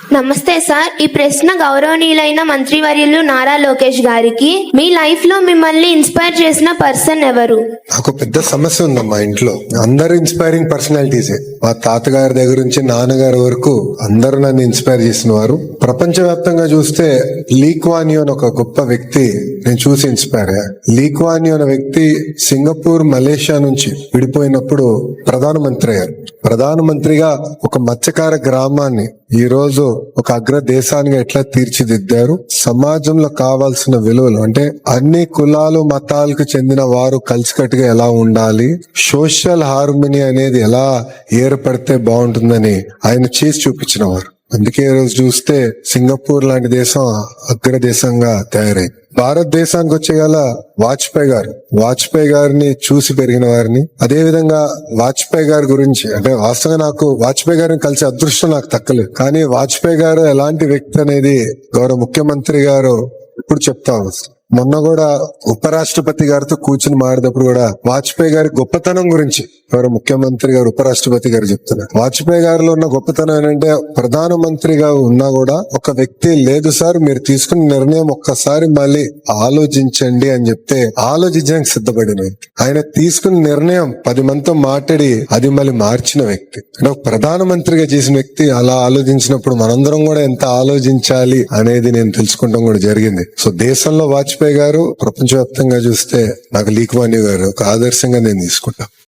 నమస్తే సార్ ఈ ప్రశ్న గౌరవనీయులైన మంత్రివర్యులు నారా లోకేష్ గారికి మీ లైఫ్లో మిమ్మల్ని ఇన్స్పైర్ చేసిన పర్సన్ ఎవరు? నాకు పెద్ద సమస్య ఉందమ్మా ఇంట్లో. అందరు ఇన్స్పైరింగ్ పర్సనాలిటీసే. మా తాతగారి దగ్గర నుంచి నాన్నగారి వరకు అందరూ నన్ను ఇన్స్పైర్ చేసిన వారు. ప్రపంచవ్యాప్తంగా చూస్తే లీక్వానియో అని ఒక గొప్ప వ్యక్తి నేను చూసి ఇన్స్పైర్ అయ్యా. లీక్వాని అనే వ్యక్తి సింగపూర్ మలేషియా నుంచి విడిపోయినప్పుడు ప్రధానమంత్రి అయ్యారు. ప్రధానమంత్రిగా ఒక మత్స్యకార గ్రామాన్ని ఈ రోజు ఒక అగ్ర దేశానికి ఎట్లా తీర్చిదిద్దారు? సమాజంలో కావాల్సిన విలువలు అంటే అన్ని కులాలు మతాలకు చెందిన వారు కలిసికట్టుగా ఎలా ఉండాలి? సోషల్ హార్మనీ అనేది ఎలా ఏర్పడితే బాగుంటుందని ఆయన చేసి చూపించిన వారు. అందుకే ఈరోజు రోజు చూస్తే సింగపూర్ లాంటి దేశం అగ్ర దేశంగా తయారైంది భారతదేశానికి వచ్చేగల వాజ్పేయి గారు. వాజ్పేయి గారిని చూసి పెరిగిన వారిని. అదే విధంగా వాజ్పేయి గారి గురించి అంటే వాస్తవంగా నాకు వాజ్పేయి గారిని కలిసి అదృష్టం నాకు తక్కలేదు. కానీ వాజ్పేయి గారు ఎలాంటి వ్యక్తి అనేది గౌరవ ముఖ్యమంత్రి గారు ఇప్పుడు చెప్తా మొన్న కూడా ఉపరాష్ట్రపతి గారితో కూర్చుని మాడేటప్పుడు కూడా వాజ్పేయి గారి గొప్పతనం గురించి ఎవరు ముఖ్యమంత్రి గారు ఉపరాష్ట్రపతి గారు చెప్తున్నారు. వాజ్పేయి గారిలో ఉన్న గొప్పతనం ఏంటంటే ప్రధానమంత్రిగా ఉన్నా కూడా ఒక వ్యక్తి లేదు సార్ మీరు తీసుకున్న నిర్ణయం ఒక్కసారి మళ్ళీ ఆలోచించండి అని చెప్తే ఆలోచించడానికి సిద్ధపడిన వ్యక్తి. ఆయన తీసుకున్న నిర్ణయం పది మందితో మాట్లాడి అది మళ్ళీ మార్చిన వ్యక్తి. అంటే ఒక ప్రధానమంత్రిగా చేసిన వ్యక్తి అలా ఆలోచించినప్పుడు మనందరం కూడా ఎంత ఆలోచించాలి అనేది నేను తెలుసుకుంటాం కూడా జరిగింది. సో దేశంలో వాజ్పేయి గారు ప్రపంచవ్యాప్తంగా చూస్తే నాకు లీక్వాణి గారు ఒక ఆదర్శంగా నేను తీసుకుంటాను.